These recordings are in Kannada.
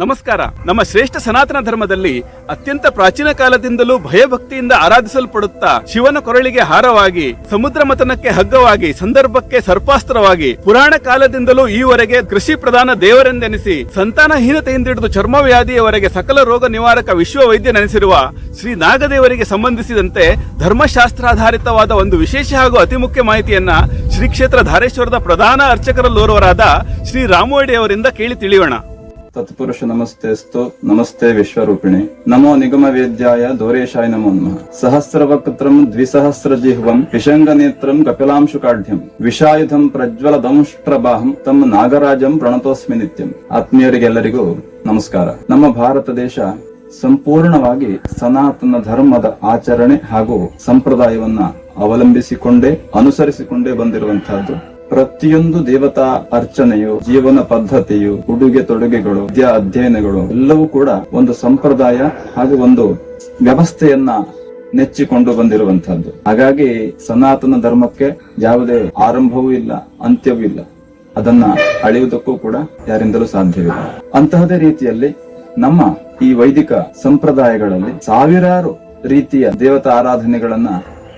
ನಮಸ್ಕಾರ. ನಮ್ಮ ಶ್ರೇಷ್ಠ ಸನಾತನ ಧರ್ಮದಲ್ಲಿ ಅತ್ಯಂತ ಪ್ರಾಚೀನ ಕಾಲದಿಂದಲೂ ಭಯಭಕ್ತಿಯಿಂದ ಆರಾಧಿಸಲ್ಪಡುತ್ತಾ ಶಿವನ ಕೊರಳಿಗೆ ಹಾರವಾಗಿ, ಸಮುದ್ರ ಮತನಕ್ಕೆ ಹಗ್ಗವಾಗಿ, ಸಂದರ್ಭಕ್ಕೆ ಸರ್ಪಾಸ್ತ್ರವಾಗಿ, ಪುರಾಣ ಕಾಲದಿಂದಲೂ ಈವರೆಗೆ ಕೃಷಿ ಪ್ರಧಾನ ದೇವರೆಂದೆನಿಸಿ ಸಂತಾನಹೀನತೆಯಿಂದ ಹಿಡಿದು ಚರ್ಮವ್ಯಾಧಿಯವರೆಗೆ ಸಕಲ ರೋಗ ನಿವಾರಕ ವಿಶ್ವ ವೈದ್ಯನೆನಿಸಿರುವ ಶ್ರೀ ನಾಗದೇವರಿಗೆ ಸಂಬಂಧಿಸಿದಂತೆ ಧರ್ಮಶಾಸ್ತ್ರಾಧಾರಿತವಾದ ಒಂದು ವಿಶೇಷ ಹಾಗೂ ಅತಿ ಮುಖ್ಯ ಮಾಹಿತಿಯನ್ನ ಶ್ರೀ ಕ್ಷೇತ್ರ ಧಾರೇಶ್ವರದ ಪ್ರಧಾನ ಅರ್ಚಕರಲ್ಲೋರ್ವರಾದ ಶ್ರೀ ರಾಮೋಡಿ ಅವರಿಂದ ಕೇಳಿ ತಿಳಿಯೋಣ. ತತ್ಪುರುಷ ನಮಸ್ತೆಸ್ತು ನಮಸ್ತೆ ವಿಶ್ವರೂಪಿಣಿ. ನಮೋ ನಿಗಮ ವೇದ್ಯಾಯ ದೋರೇಶಾಯ ನಮೋ ನಮಃ ದ್ವಿಸಹಸ್ರ ಜಿಹ್ವಂ ವಿಷಂಗ ನೇತ್ರಂ ಕಪಿಲಾಂಶು ಕಾಢ್ಯಂ ವಿಷಾಯುಧಂ ಪ್ರಜ್ವಲ ದಂಷ್ಟ್ರಬಾಹಂ ತಮ್ಮ ನಾಗರಾಜಂ ಪ್ರಣತೋಸ್ಮಿ ನಿತ್ಯಂ. ಆತ್ಮೀಯರಿಗೆಲ್ಲರಿಗೂ ನಮಸ್ಕಾರ. ನಮ್ಮ ಭಾರತ ದೇಶ ಸಂಪೂರ್ಣವಾಗಿ ಸನಾತನ ಧರ್ಮದ ಆಚರಣೆ ಹಾಗೂ ಸಂಪ್ರದಾಯವನ್ನ ಅವಲಂಬಿಸಿಕೊಂಡೇ, ಅನುಸರಿಸಿಕೊಂಡೇ ಬಂದಿರುವಂತಹದ್ದು ಪ್ರತಿಯೊಂದು ದೇವತಾ ಅರ್ಚನೆಯು, ಜೀವನ ಪದ್ಧತಿಯು, ಉಡುಗೆ ತೊಡುಗೆಗಳು, ವಿದ್ಯಾ ಅಧ್ಯಯನಗಳು, ಎಲ್ಲವೂ ಕೂಡ ಒಂದು ಸಂಪ್ರದಾಯ ಹಾಗೂ ಒಂದು ವ್ಯವಸ್ಥೆಯನ್ನ ನೆಚ್ಚಿಕೊಂಡು ಬಂದಿರುವಂತಹದ್ದು ಹಾಗಾಗಿ ಸನಾತನ ಧರ್ಮಕ್ಕೆ ಯಾವುದೇ ಆರಂಭವೂ ಇಲ್ಲ, ಅಂತ್ಯವೂ ಇಲ್ಲ. ಅದನ್ನ ಅಳೆಯುವುದಕ್ಕೂ ಕೂಡ ಯಾರಿಂದಲೂ ಸಾಧ್ಯವಿಲ್ಲ. ಅಂತಹದೇ ರೀತಿಯಲ್ಲಿ ನಮ್ಮ ಈ ವೈದಿಕ ಸಂಪ್ರದಾಯಗಳಲ್ಲಿ ಸಾವಿರಾರು ರೀತಿಯ ದೇವತಾ ಆರಾಧನೆಗಳನ್ನ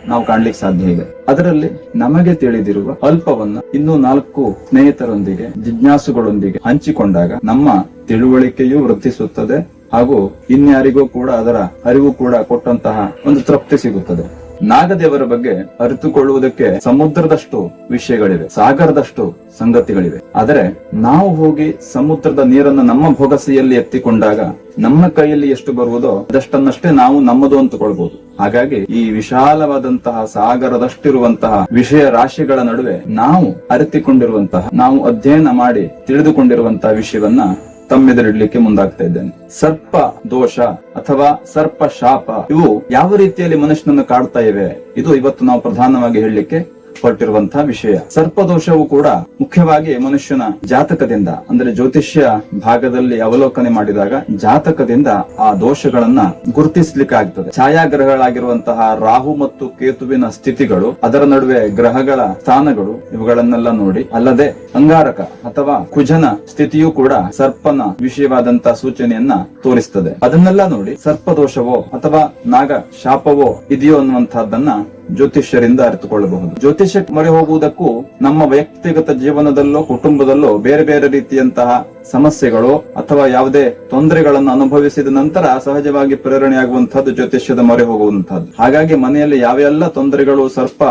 ನಾವು ಕಾಣ್ಲಿಕ್ಕೆ ಸಾಧ್ಯ ಇದೆ. ಅದರಲ್ಲಿ ನಮಗೆ ತಿಳಿದಿರುವ ಅಲ್ಪವನ್ನ ಇನ್ನೂ ನಾಲ್ಕು ಸ್ನೇಹಿತರೊಂದಿಗೆ, ಜಿಜ್ಞಾಸುಗಳೊಂದಿಗೆ ಹಂಚಿಕೊಂಡಾಗ ನಮ್ಮ ತಿಳುವಳಿಕೆಯೂ ವೃದ್ಧಿಸುತ್ತದೆ ಹಾಗೂ ಇನ್ಯಾರಿಗೂ ಕೂಡ ಅದರ ಅರಿವು ಕೂಡ ಕೊಟ್ಟಂತಹ ಒಂದು ತೃಪ್ತಿ ಸಿಗುತ್ತದೆ. ನಾಗದೇವರ ಬಗ್ಗೆ ಅರಿತುಕೊಳ್ಳುವುದಕ್ಕೆ ಸಮುದ್ರದಷ್ಟು ವಿಷಯಗಳಿವೆ, ಸಾಗರದಷ್ಟು ಸಂಗತಿಗಳಿವೆ. ಆದರೆ ನಾವು ಹೋಗಿ ಸಮುದ್ರದ ನೀರನ್ನು ನಮ್ಮ ಭೊಗಸೆಯಲ್ಲಿ ಎತ್ತಿಕೊಂಡಾಗ ನಮ್ಮ ಕೈಯಲ್ಲಿ ಎಷ್ಟು ಬರುವುದೋ ಅದಷ್ಟನ್ನಷ್ಟೇ ನಾವು ನಮ್ಮದು ಅಂತಕೊಳ್ಬಹುದು ಹಾಗಾಗಿ ಈ ವಿಶಾಲವಾದಂತಹ ಸಾಗರದಷ್ಟಿರುವಂತಹ ವಿಷಯ ರಾಶಿಗಳ ನಡುವೆ ನಾವು ಅರಿತಿಕೊಂಡಿರುವಂತಹ, ನಾವು ಅಧ್ಯಯನ ಮಾಡಿ ತಿಳಿದುಕೊಂಡಿರುವಂತಹ ವಿಷಯವನ್ನ ತಮ್ಮೆದುರಿಡ್ಲಿಕ್ಕೆ ಮುಂದಾಗ್ತಾ ಇದ್ದೇನೆ. ಸರ್ಪ ದೋಷ ಅಥವಾ ಸರ್ಪ ಶಾಪ, ಇವು ಯಾವ ರೀತಿಯಲ್ಲಿ ಮನುಷ್ಯನನ್ನು ಕಾಡ್ತಾ ಇವೆ, ಇದು ಇವತ್ತು ನಾವು ಪ್ರಧಾನವಾಗಿ ಹೇಳಲಿಕ್ಕೆ ಹೊರಟಿರುವಂತಹ ವಿಷಯ. ಸರ್ಪದೋಷವು ಕೂಡ ಮುಖ್ಯವಾಗಿ ಮನುಷ್ಯನ ಜಾತಕದಿಂದ, ಅಂದ್ರೆ ಜ್ಯೋತಿಷ್ಯ ಭಾಗದಲ್ಲಿ ಅವಲೋಕನೆ ಮಾಡಿದಾಗ ಜಾತಕದಿಂದ ಆ ದೋಷಗಳನ್ನ ಗುರುತಿಸ್ಲಿಕ್ಕೆ ಆಗ್ತದೆ. ಛಾಯಾಗ್ರಹಗಳಾಗಿರುವಂತಹ ರಾಹು ಮತ್ತು ಕೇತುವಿನ ಸ್ಥಿತಿಗಳು, ಅದರ ನಡುವೆ ಗ್ರಹಗಳ ಸ್ಥಾನಗಳು, ಇವುಗಳನ್ನೆಲ್ಲ ನೋಡಿ, ಅಲ್ಲದೆ ಅಂಗಾರಕ ಅಥವಾ ಕುಜನ ಸ್ಥಿತಿಯೂ ಕೂಡ ಸರ್ಪನ ವಿಷಯವಾದಂತಹ ಸೂಚನೆಯನ್ನ ತೋರಿಸ್ತದೆ. ಅದನ್ನೆಲ್ಲ ನೋಡಿ ಸರ್ಪದೋಷವೋ ಅಥವಾ ನಾಗ ಶಾಪವೋ ಇದೆಯೋ ಅನ್ನುವಂತಹದ್ದನ್ನ ಜ್ಯೋತಿಷ್ಯರಿಂದ ಅರಿತುಕೊಳ್ಳಬಹುದು. ಜ್ಯೋತಿಷ್ಯ ಮೊರೆ ಹೋಗುವುದಕ್ಕೂ ನಮ್ಮ ವೈಯಕ್ತಿಗತ ಜೀವನದಲ್ಲೋ, ಕುಟುಂಬದಲ್ಲೋ ಬೇರೆ ಬೇರೆ ರೀತಿಯಂತಹ ಸಮಸ್ಯೆಗಳು ಅಥವಾ ಯಾವುದೇ ತೊಂದರೆಗಳನ್ನು ಅನುಭವಿಸಿದ ನಂತರ ಸಹಜವಾಗಿ ಪ್ರೇರಣೆಯಾಗುವಂತಹದ್ದು ಜ್ಯೋತಿಷ್ಯದ ಮೊರೆ ಹೋಗುವಂತಹದ್ದು ಹಾಗಾಗಿ ಮನೆಯಲ್ಲಿ ಯಾವೆಲ್ಲ ತೊಂದರೆಗಳು, ಸರ್ಪ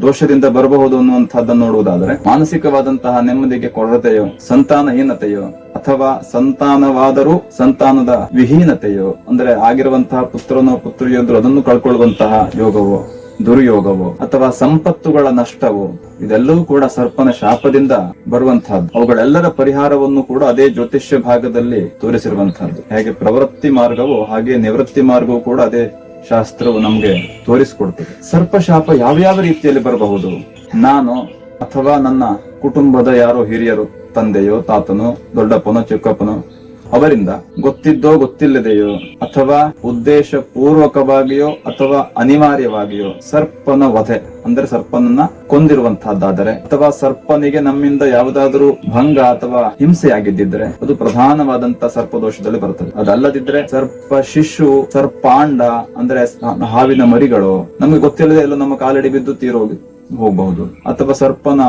ದೋಷದಿಂದ ಬರಬಹುದು ಅನ್ನುವಂತಹದ್ದನ್ನು ನೋಡುವುದಾದರೆ, ಮಾನಸಿಕವಾದಂತಹ ನೆಮ್ಮದಿಗೆ ಕೊರತೆಯೋ, ಸಂತಾನಹೀನತೆಯೋ ಅಥವಾ ಸಂತಾನವಾದರೂ ಸಂತಾನದ ವಿಹೀನತೆಯೋ, ಅಂದ್ರೆ ಆಗಿರುವಂತಹ ಪುತ್ರನೋ ಪುತ್ರಿಯೋದ್ರು ಅದನ್ನು ಕಳ್ಕೊಳ್ಳುವಂತಹ ಯೋಗವೋ ದುರ್ಯೋಗವೋ ಅಥವಾ ಸಂಪತ್ತುಗಳ ನಷ್ಟವೋ, ಇದೆಲ್ಲವೂ ಕೂಡ ಸರ್ಪನ ಶಾಪದಿಂದ ಬರುವಂತಹದ್ದು. ಅವುಗಳೆಲ್ಲರ ಪರಿಹಾರವನ್ನು ಕೂಡ ಅದೇ ಜ್ಯೋತಿಷ್ಯ ಭಾಗದಲ್ಲಿ ತೋರಿಸಿರುವಂತಹದ್ದು. ಹೇಗೆ ಪ್ರವೃತ್ತಿ ಮಾರ್ಗವೋ, ಹಾಗೆ ನಿವೃತ್ತಿ ಮಾರ್ಗವೂ ಕೂಡ ಅದೇ ಶಾಸ್ತ್ರವು ನಮ್ಗೆ ತೋರಿಸಿಕೊಡ್ತದೆ. ಸರ್ಪ ಶಾಪ ಯಾವ ರೀತಿಯಲ್ಲಿ ಬರಬಹುದು? ನಾನು ಅಥವಾ ನನ್ನ ಕುಟುಂಬದ ಯಾರೋ ಹಿರಿಯರು, ತಂದೆಯೋ, ತಾತನೋ, ದೊಡ್ಡಪ್ಪನೋ, ಚಿಕ್ಕಪ್ಪನೋ ಅವರಿಂದ ಗೊತ್ತಿದ್ದೋ ಗೊತ್ತಿಲ್ಲದೆಯೋ, ಅಥವಾ ಉದ್ದೇಶ ಪೂರ್ವಕವಾಗಿಯೋ ಅಥವಾ ಅನಿವಾರ್ಯವಾಗಿಯೋ ಸರ್ಪನ ವಧೆ, ಅಂದ್ರೆ ಸರ್ಪನನ್ನ ಕೊಂದಿರುವಂತಹದ್ದಾದರೆ, ಅಥವಾ ಸರ್ಪನಿಗೆ ನಮ್ಮಿಂದ ಯಾವುದಾದ್ರೂ ಭಂಗ ಅಥವಾ ಹಿಂಸೆಯಾಗಿದ್ದಿದ್ರೆ ಅದು ಪ್ರಧಾನವಾದಂತಹ ಸರ್ಪದೋಷದಲ್ಲಿ ಬರುತ್ತದೆ. ಅದಲ್ಲದಿದ್ರೆ ಸರ್ಪ ಶಿಶು, ಸರ್ಪಾಂಡ, ಅಂದ್ರೆ ಹಾವಿನ ಮರಿಗಳು, ನಮಗೆ ಗೊತ್ತಿಲ್ಲದೆ ಎಲ್ಲ ನಮ್ಮ ಕಾಲಡಿ ಬಿದ್ದು ತೀರೋಗಿ ಹೋಗಬಹುದು. ಅಥವಾ ಸರ್ಪನ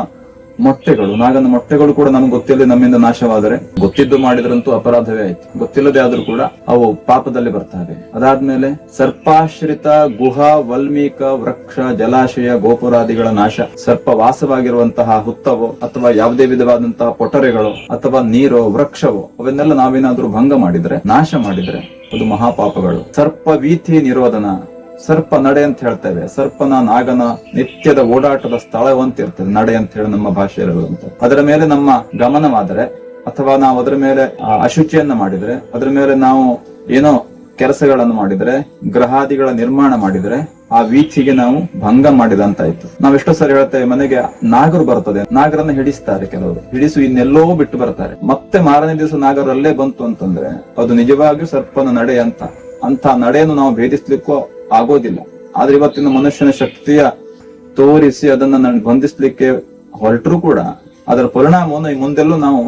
ಮೊಟ್ಟೆಗಳು, ನಾಗನ ಮೊಟ್ಟೆಗಳು ಕೂಡ ನಮ್ಗೆ ಗೊತ್ತಿಲ್ಲದೆ ನಮ್ಮಿಂದ ನಾಶವಾದರೆ ಗೊತ್ತಿದ್ದು ಮಾಡಿದ್ರಂತೂ ಅಪರಾಧವೇ ಆಯ್ತು. ಗೊತ್ತಿಲ್ಲದೆ ಆದ್ರೂ ಕೂಡ ಅವು ಪಾಪದಲ್ಲಿ ಬರ್ತವೆ. ಅದಾದ್ಮೇಲೆ ಸರ್ಪಾಶ್ರಿತ ಗುಹಾ, ವಲ್ಮೀಕ, ವೃಕ್ಷ, ಜಲಾಶಯ, ಗೋಪುರಾದಿಗಳ ನಾಶ ಸರ್ಪ ವಾಸವಾಗಿರುವಂತಹ ಹುತ್ತವೋ ಅಥವಾ ಯಾವುದೇ ವಿಧವಾದಂತಹ ಪೊಟರೆಗಳು ಅಥವಾ ನೀರೋ ವೃಕ್ಷವೋ ಅವನ್ನೆಲ್ಲ ನಾವೇನಾದ್ರೂ ಭಂಗ ಮಾಡಿದ್ರೆ, ನಾಶ ಮಾಡಿದ್ರೆ ಅದು ಮಹಾಪಾಪಗಳು. ಸರ್ಪ ವೀಥಿ ನಿರೋಧನ. ಸರ್ಪ ನಡೆ ಅಂತ ಹೇಳ್ತೇವೆ. ಸರ್ಪನ ನಾಗನ ನಿತ್ಯದ ಓಡಾಟದ ಸ್ಥಳವಂತಿರ್ತದೆ, ನಡೆ ಅಂತ ಹೇಳಿ ನಮ್ಮ ಭಾಷೆಯಲ್ಲಿ ಅದರ ಮೇಲೆ ನಮ್ಮ ಗಮನವಾದರೆ, ಅಥವಾ ನಾವು ಅದರ ಮೇಲೆ ಅಶುಚಿಯನ್ನು ಮಾಡಿದ್ರೆ, ಅದರ ಮೇಲೆ ನಾವು ಏನೋ ಕೆಲಸಗಳನ್ನು ಮಾಡಿದ್ರೆ, ಗ್ರಹಾದಿಗಳ ನಿರ್ಮಾಣ ಮಾಡಿದ್ರೆ, ಆ ವೀಚಿಗೆ ನಾವು ಭಂಗ ಮಾಡಿದಂತಾಯ್ತು. ನಾವೆಷ್ಟೋ ಸರಿ ಹೇಳ್ತೇವೆ, ಮನೆಗೆ ನಾಗರು ಬರ್ತದೆ. ನಾಗರನ್ನ ಹಿಡಿಸ್ತಾರೆ ಕೆಲವರು. ಹಿಡಿಸು ಇನ್ನೆಲ್ಲೋ ಬಿಟ್ಟು ಬರ್ತಾರೆ. ಮತ್ತೆ ಮಾರನೇ ದಿವಸ ನಾಗರಲ್ಲೇ ಬಂತು ಅಂತಂದ್ರೆ, ಅದು ನಿಜವಾಗಿಯೂ ಸರ್ಪನ ನಡೆ ಅಂತ. ಅಂತ ನಡೆಯನ್ನು ನಾವು ಭೇದಿಸ್ಲಿಕ್ಕೂ ಆಗೋದಿಲ್ಲ. ಆದ್ರೆ ಇವತ್ತಿನ ಮನುಷ್ಯನ ಶಕ್ತಿಯ ತೋರಿಸಿ ಅದನ್ನ ನಾನು ಬಂಧಿಸ್ಲಿಕ್ಕೆ ಹೊರಟರು ಕೂಡ ಅದರ ಪರಿಣಾಮವನ್ನು ಈ ಮುಂದೆಲ್ಲೂ ನಾವು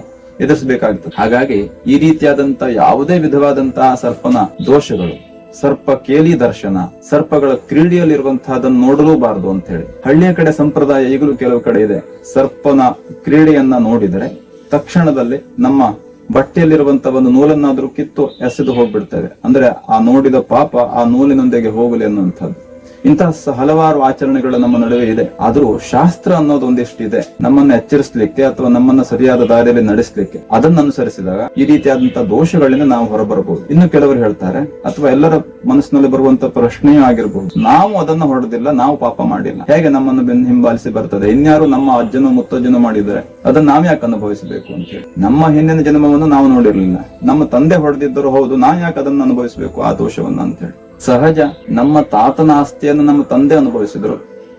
ಎದುರಿಸಬೇಕಾಗ್ತದೆ. ಹಾಗಾಗಿ ಈ ರೀತಿಯಾದಂತ ಯಾವುದೇ ವಿಧವಾದಂತಹ ಸರ್ಪನ ದೋಷಗಳು, ಸರ್ಪ ಕೇಲಿ ದರ್ಶನ, ಸರ್ಪಗಳ ಕ್ರೀಡೆಯಲ್ಲಿರುವಂತಹದನ್ನು ನೋಡಲೂಬಾರದು ಅಂತ ಹೇಳಿ ಹಳ್ಳಿಯ ಕಡೆ ಸಂಪ್ರದಾಯ ಈಗಲೂ ಕೆಲವು ಕಡೆ ಇದೆ. ಸರ್ಪನ ಕ್ರೀಡೆಯನ್ನ ನೋಡಿದರೆ ತಕ್ಷಣದಲ್ಲಿ ನಮ್ಮ ಬಟ್ಟೆಯಲ್ಲಿರುವಂತ ಒಂದು ನೂಲನ್ನಾದ್ರೂ ಕಿತ್ತು ಎಸೆದು ಹೋಗ್ಬಿಡ್ತೇವೆ. ಅಂದ್ರೆ ಆ ನೋಡಿದ ಪಾಪ ಆ ನೂಲಿನೊಂದಿಗೆ ಹೋಗಲಿ ಅನ್ನುವಂಥದ್ದು. ಇಂತಹ ಹಲವಾರು ಆಚರಣೆಗಳು ನಮ್ಮ ನಡುವೆ ಇದೆ. ಆದ್ರೂ ಶಾಸ್ತ್ರ ಅನ್ನೋದು ಒಂದಿಷ್ಟಿದೆ. ನಮ್ಮನ್ನ ಎಚ್ಚರಿಸಲಿಕ್ಕೆ ಅಥವಾ ನಮ್ಮನ್ನ ಸರಿಯಾದ ದಾರಿಯಲ್ಲಿ ನಡೆಸಲಿಕ್ಕೆ ಅದನ್ನ ಅನುಸರಿಸಿದಾಗ ಈ ರೀತಿಯಾದಂತಹ ದೋಷಗಳಿಂದ ನಾವು ಹೊರಬರಬಹುದು ಇನ್ನು ಕೆಲವರು ಹೇಳ್ತಾರೆ, ಅಥವಾ ಎಲ್ಲರ ಮನಸ್ಸಿನಲ್ಲಿ ಬರುವಂತ ಪ್ರಶ್ನೆಯೂ ಆಗಿರಬಹುದು ನಾವು ಅದನ್ನ ಹೊಡೆದಿಲ್ಲ, ನಾವು ಪಾಪ ಮಾಡಿಲ್ಲ. ಹೇಗೆ ನಮ್ಮನ್ನು ಹಿಂಬಾಲಿಸಿ ಬರ್ತದೆ? ಇನ್ಯಾರು ನಮ್ಮ ಅಜ್ಜನು ಮುತ್ತಜ್ಜನು ಮಾಡಿದರೆ ಅದನ್ನ ನಾವ್ ಯಾಕೆ ಅನುಭವಿಸಬೇಕು ಅಂತ ಹೇಳಿ. ನಮ್ಮ ಹಿಂದಿನ ಜನ್ಮವನ್ನು ನಾವು ನೋಡಿರ್ಲಿಲ್ಲ. ನಮ್ಮ ತಂದೆ ಹೊಡೆದಿದ್ದರೂ ಹೌದು ನಾನ್ ಯಾಕೆ ಅದನ್ನ ಅನುಭವಿಸಬೇಕು ಆ ದೋಷವನ್ನ ಅಂತ ಹೇಳಿ. ಸಹಜ ನಮ್ಮ ತಾತನ ಆಸ್ತಿಯನ್ನು ನಮ್ಮ ತಂದೆ ಅನುಭವಿಸಿದ್ರು.